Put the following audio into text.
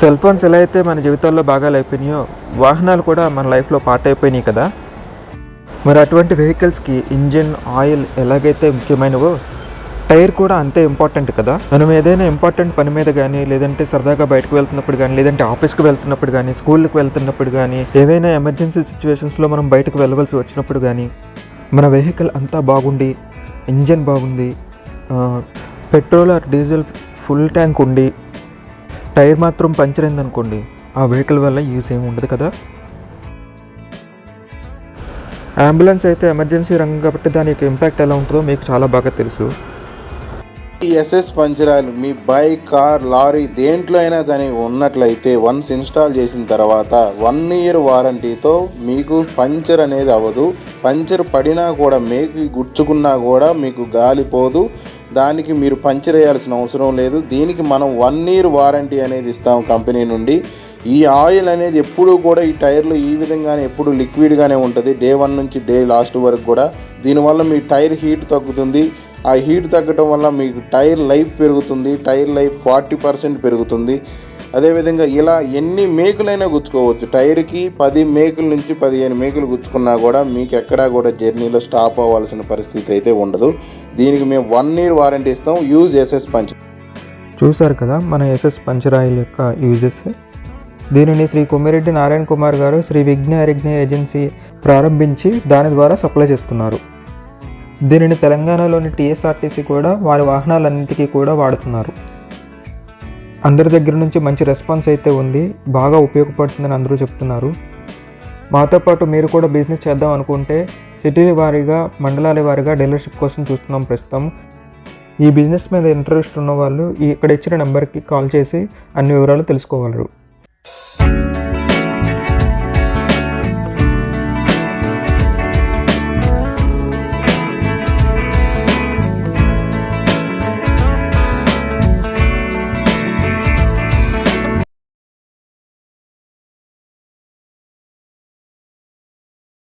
Cell phones ఎలా అయితే మన జీవితాల్లో భాగాలు అయిపోయినాయో వాహనాలు కూడా మన లైఫ్లో పార్ట్ అయిపోయినాయి కదా. మరి అటువంటి వెహికల్స్కి ఇంజిన్ ఆయిల్ ఎలాగైతే ముఖ్యమైనవో టైర్ కూడా అంతే ఇంపార్టెంట్ కదా. మనం ఏదైనా ఇంపార్టెంట్ పని మీద కానీ లేదంటే సరదాగా బయటకు వెళ్తున్నప్పుడు కానీ లేదంటే ఆఫీస్కి వెళ్తున్నప్పుడు కానీ స్కూల్కి వెళ్తున్నప్పుడు కానీ ఏవైనా ఎమర్జెన్సీ సిచ్యువేషన్స్లో మనం బయటకు వెళ్ళవలసి వచ్చినప్పుడు కానీ మన వెహికల్ అంతా బాగుండి ఇంజన్ బాగుంది petrol or diesel full tank ఉండి టైర్ మాత్రం పంచర్ అయిందనుకోండి ఆ వెహికల్ వల్ల యూస్ ఏమి ఉండదు కదా? అంబులెన్స్ అయితే ఎమర్జెన్సీ రంగం కాబట్టి దాని యొక్క ఇంపాక్ట్ ఎలా ఉంటుందో మీకు చాలా బాగా తెలుసు. ఈ ఎస్ఎస్ పంచరాలు మీ బైక్ కార్ లారీ దేంట్లో అయినా కానీ ఉన్నట్లయితే వన్స్ ఇన్స్టాల్ చేసిన తర్వాత వన్ ఇయర్ వారంటీతో మీకు పంచర్ అనేది అవ్వదు. పంచర్ పడినా కూడా మీకు గుచ్చుకున్నా కూడా మీకు గాలిపోదు దానికి మీరు పంచర్ అవసరం లేదు. దీనికి మనం వన్ ఇయర్ వారంటీ అనేది ఇస్తాం కంపెనీ నుండి. ఈ ఆయిల్ అనేది ఎప్పుడూ కూడా ఈ టైర్లు ఈ విధంగానే ఎప్పుడు లిక్విడ్గానే ఉంటుంది. డే వన్ నుంచి డే లాస్ట్ వరకు కూడా. దీనివల్ల మీ టైర్ హీట్ తగ్గుతుంది. ఆ హీట్ తగ్గడం వల్ల మీకు టైర్ లైఫ్ పెరుగుతుంది. టైర్ లైఫ్ ఫార్టీ పర్సెంట్ పెరుగుతుంది. అదేవిధంగా ఇలా ఎన్ని మేకులైనా గుచ్చుకోవచ్చు. టైర్కి పది మేకుల నుంచి పదిహేను మేకులు గుచ్చుకున్నా కూడా మీకు ఎక్కడా కూడా జర్నీలో స్టాప్ అవ్వాల్సిన పరిస్థితి అయితే ఉండదు. దీనికి మేము వన్ ఇయర్ వారంటీ ఇస్తాం. యూజ్ ఎస్ఎస్ పంచ్ చూశారు కదా మన ఎస్ఎస్ పంచరాయిల్ యొక్క యూజెస్. దీనిని శ్రీ కొమ్మిరెడ్డి నారాయణ కుమార్ గారు శ్రీ విఘ్న అరిజ్ఞ ఏజెన్సీ ప్రారంభించి దాని ద్వారా సప్లై చేస్తున్నారు. దీనిని తెలంగాణలోని టీఎస్ఆర్టీసీ కూడా వారి వాహనాలన్నింటికీ కూడా వాడుతున్నారు. అందరి దగ్గర నుంచి మంచి రెస్పాన్స్ అయితే ఉంది. బాగా ఉపయోగపడుతుందని అందరూ చెప్తున్నారు. మాతో పాటు మీరు కూడా బిజినెస్ చేద్దాం అనుకుంటే సిటీ వారీగా మండలాల వారీగా డీలర్షిప్ కోసం చూస్తున్నాం ప్రస్తుతం. ఈ బిజినెస్ మీద ఇంట్రెస్ట్ ఉన్న వాళ్ళు ఇక్కడ ఇచ్చిన నెంబర్కి కాల్ చేసి అన్ని వివరాలు తెలుసుకోగలరు.